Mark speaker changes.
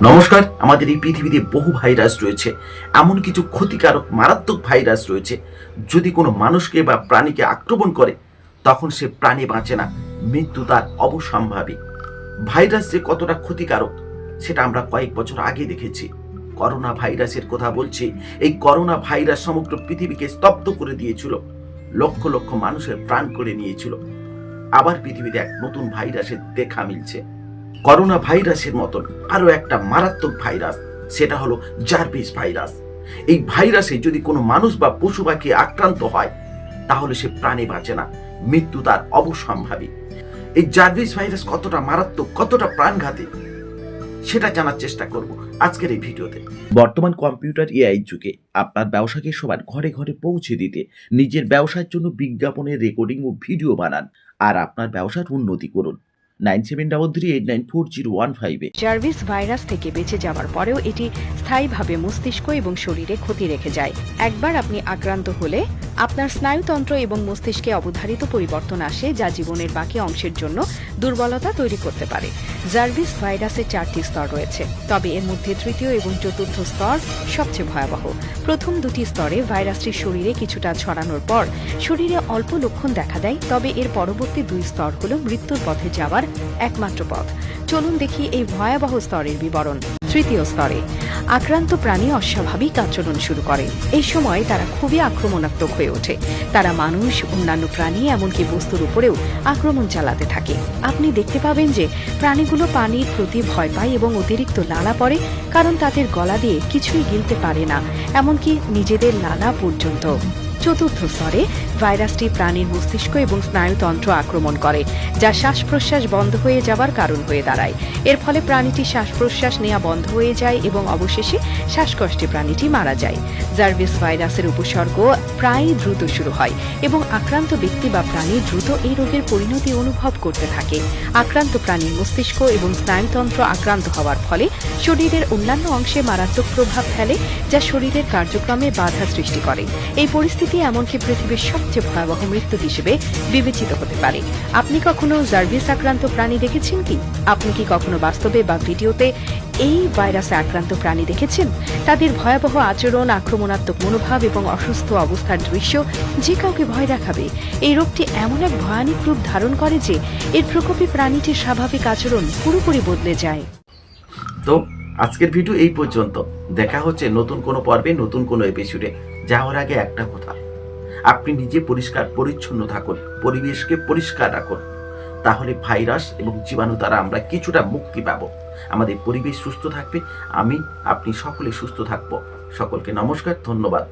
Speaker 1: নমস্কার, আমাদের এই পৃথিবীতে বহু ভাইরাস রয়েছে, এমন কিছু ক্ষতিকারক, মারাত্মক ভাইরাস রয়েছে। যদি কোনো মানুষকে বা প্রাণীকে আক্রমণ করে, তখন সে প্রাণী বাঁচে না, মৃত্যু তার অবসম্ভাবী। ভাইরাস যে কতটা ক্ষতিকারক, সেটা আমরা কয়েক বছর আগে দেখেছি। করোনা ভাইরাসের কথা বলছি, এই করোনা ভাইরাস সমগ্র পৃথিবীকে স্তব্ধ করে দিয়েছিল, লক্ষ লক্ষ মানুষের প্রাণ করে নিয়েছিল। আবার পৃথিবীতে এক নতুন ভাইরাসের দেখা মিলছে। করোনা ভাইরাসের মতন আরও একটা মারাত্মক ভাইরাস, সেটা হলো জার্ভিস ভাইরাস। এই ভাইরাসে যদি কোনো মানুষ বা পশু পাখি আক্রান্ত হয়, তাহলে সে প্রাণে বাঁচে না, মৃত্যু তার অবসম্ভাবী। এই জার্ভিস ভাইরাস কতটা মারাত্মক, কতটা প্রাণঘাতী, সেটা জানার চেষ্টা করব আজকের এই ভিডিওতে। বর্তমান কম্পিউটার এআই যুগে আপনার ব্যবসাকে সবার ঘরে ঘরে পৌঁছে দিতে, নিজের ব্যবসার জন্য বিজ্ঞাপনের রেকর্ডিং ও ভিডিও বানান, আর আপনার ব্যবসার উন্নতি করুন। Nine seven double three eight nine four zero one ফাইভে
Speaker 2: জার্ভিস ভাইরাস থেকে বেঁচে যাওয়ার পরেও এটি স্থায়ীভাবে মস্তিষ্ক এবং শরীরে ক্ষতি রেখে যায়। একবার আপনি আক্রান্ত হলে আপনার স্নায়ুতন্ত্র এবং মস্তিষ্কে অবধারিত পরিবর্তন আসে যা জীবনের বাকি অংশের জন্য দুর্বলতা তৈরি করতে পারে। জার্ভিস ভাইরাসের চারটি স্তর রয়েছে, তবে এর মধ্যে তৃতীয় এবং চতুর্থ স্তর সবচেয়ে ভয়াবহ। প্রথম দুটি স্তরে ভাইরাসটি শরীরে কিছুটা ছড়ানোর পর শরীরে অল্প লক্ষণ দেখা দেয়, তবে এর পরবর্তী দুই স্তর হল মৃত্যুর পথে যাওয়ার একমাত্র পথ। চলুন দেখি এই ভয়াবহ স্তরের বিবরণ। তৃতীয় স্তরে। আক্রান্ত প্রাণী অস্বাভাবিক আচরণ শুরু করে। এই সময় তারা খুবই আক্রমণাত্মক হয়ে ওঠে। তারা মানুষ, অন্যান্য প্রাণী, এমনকি বস্তুর উপরেও আক্রমণ চালাতে থাকে। আপনি দেখতে পাবেন যে প্রাণীগুলো পানির প্রতি ভয় পায় এবং অতিরিক্ত লালা পড়ে, কারণ তাদের গলা দিয়ে কিছুই গিলতে পারে না, এমনকি নিজেদের লালা পর্যন্ত। চতুর্থ স্তরে ভাইরাসটি প্রাণীর মস্তিষ্ক এবং স্নায়ুতন্ত্র আক্রমণ করে, যা শ্বাস প্রশ্বাস বন্ধ হয়ে যাবার কারণ হয়ে দাঁড়ায়। এর ফলে প্রাণীটি শ্বাস প্রশ্বাস নেওয়া বন্ধ হয়ে যায় এবং অবশেষে শ্বাসকষ্টে প্রাণীটি মারা যায়। জার্ভিস ভাইরাসের উপসর্গ প্রায়ই দ্রুত শুরু হয় এবং আক্রান্ত ব্যক্তি বা প্রাণী দ্রুত এই রোগের পরিণতি অনুভব করতে থাকে। আক্রান্ত প্রাণীর মস্তিষ্ক এবং স্নায়ুতন্ত্র আক্রান্ত হওয়ার ফলে শরীরের অন্যান্য অংশে মারাত্মক প্রভাব ফেলে, যা শরীরের কার্যক্রমে বাধা সৃষ্টি করে। এই পরিস্থিতি এমনকি পৃথিবীর সবচেয়ে ভয়াবহ মৃত্যু হিসেবে বিবেচিত হতে পারে। আপনি কখনো জার্ভিস আক্রান্ত প্রাণী দেখেছেন কি? আপনি কি কখনো বাস্তবে বা ভিডিওতে এই ভাইরাসে আক্রান্ত প্রাণী দেখেছেন? তাদের ভয়াবহ আচরণ, আক্রমণাত্মক মনোভাব এবং অসুস্থ অবস্থার দৃশ্য যে কাউকে ভয় দেখাবে। এই রোগটি এমন এক ভয়ানক রূপ ধারণ করে যে এর প্রকোপে প্রাণীটির স্বাভাবিক আচরণ পুরোপুরি বদলে যায়।
Speaker 1: তো, আজকের ভিডিও এই পর্যন্ত। দেখা হচ্ছে নতুন কোনো পর্বে, নতুন কোনো এপিসোডে যাওয়ার আগে একটা কথা। আপনি নিজে পরিষ্কার, পরিচ্ছন্ন থাকুন, পরিবেশকে পরিষ্কার রাখুন। তাহলে ভাইরাস এবং জীবাণু দ্বারা আমরা কিছুটা মুক্তি পাব। আমাদের পরিবেশ সুস্থ থাকবে। আমি, আপনি সকলে সুস্থ থাকব। সকলকে নমস্কার, ধন্যবাদ।